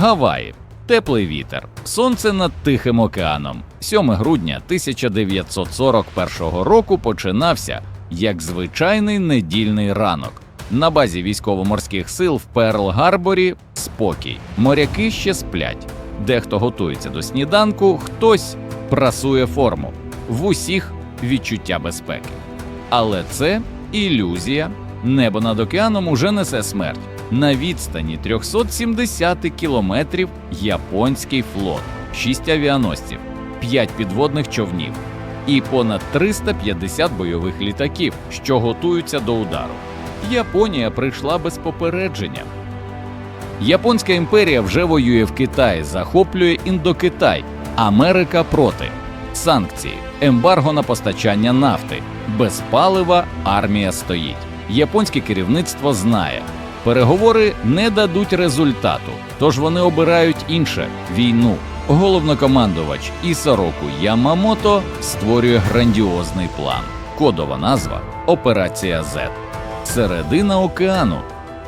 Гаваї. Теплий вітер, сонце над Тихим океаном. 7 грудня 1941 року починався як звичайний недільний ранок. На базі військово-морських сил в Перл-Гарборі спокій. Моряки ще сплять. Дехто готується до сніданку, хтось прасує форму. В усіх відчуття безпеки. Але це ілюзія. Небо над океаном уже несе смерть. На відстані 370 кілометрів японський флот, 6 авіаносців, 5 підводних човнів і понад 350 бойових літаків, що готуються до удару. Японія прийшла без попередження. Японська імперія вже воює в Китаї, захоплює індокитай, Америка проти. Санкції, ембарго на постачання нафти, без палива армія стоїть. Японське керівництво знає, переговори не дадуть результату, тож вони обирають інше війну. Головнокомандувач Ісароку Ямамото створює грандіозний план. Кодова назва Операція Z. Середина океану,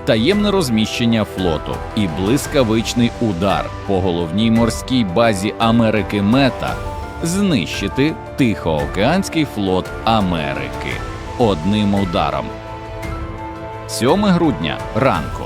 таємне розміщення флоту і блискавичний удар по головній морській базі Америки Мета знищити Тихоокеанський флот Америки одним ударом. 7 грудня ранку.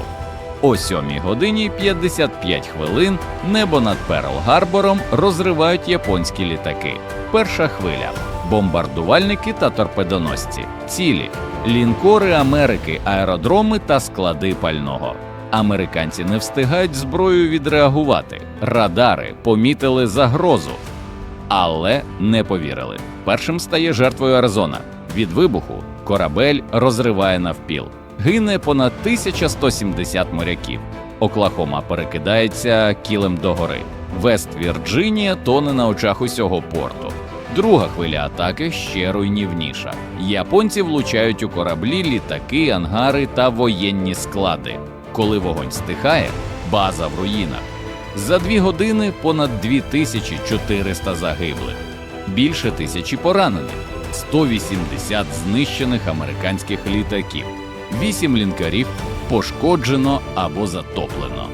О 7 годині 55 хвилин небо над Перл-Гарбором розривають японські літаки. Перша хвиля бомбардувальники та торпедоносці, цілі, лінкори Америки, аеродроми та склади пального. Американці не встигають зброєю відреагувати. Радари помітили загрозу, але не повірили. Першим стає жертвою Аризона. Від вибуху корабель розриває навпіл. Гине понад 1170 моряків. Оклахома перекидається кілем догори. Вест Вірджинія тоне на очах усього порту. Друга хвиля атаки ще руйнівніша. Японці влучають у кораблі, літаки, ангари та воєнні склади. Коли вогонь стихає, база в руїнах. За дві години понад 2400 загиблих, більше тисячі поранених, 180 знищених американських літаків, 8 лінкарів пошкоджено або затоплено.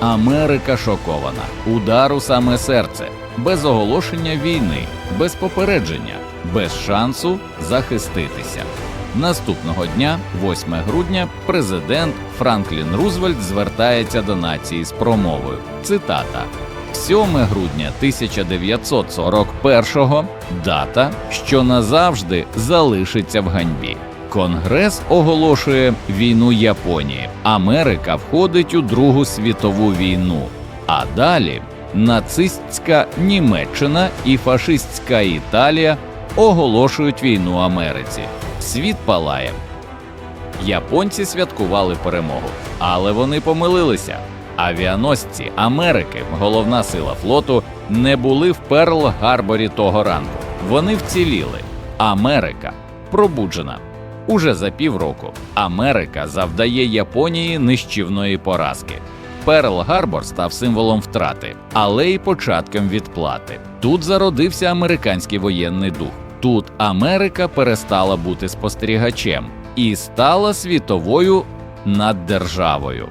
Америка шокована. Удар у саме серце, без оголошення війни, без попередження, без шансу захиститися. Наступного дня, 8 грудня, президент Франклін Рузвельт звертається до нації з промовою. Цитата: 7 грудня 1941 дата, що назавжди залишиться в ганьбі. Конгрес оголошує війну Японії. Америка входить у Другу світову війну. А далі нацистська Німеччина і фашистська Італія оголошують війну Америці. Світ палає. Японці святкували перемогу, але вони помилилися. Авіаносці Америки, головна сила флоту, не були в Перл-Гарборі того ранку. Вони вціліли. Америка пробуджена. Уже за півроку Америка завдає Японії нищівної поразки. Перл-Гарбор став символом втрати, але й початком відплати. Тут зародився американський воєнний дух. Тут Америка перестала бути спостерігачем і стала світовою наддержавою.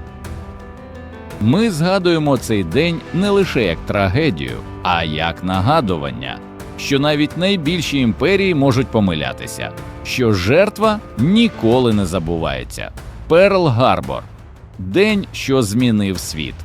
Ми згадуємо цей день не лише як трагедію, а як нагадування, що навіть найбільші імперії можуть помилятися, що жертва ніколи не забувається. Перл Гарбор день, що змінив світ.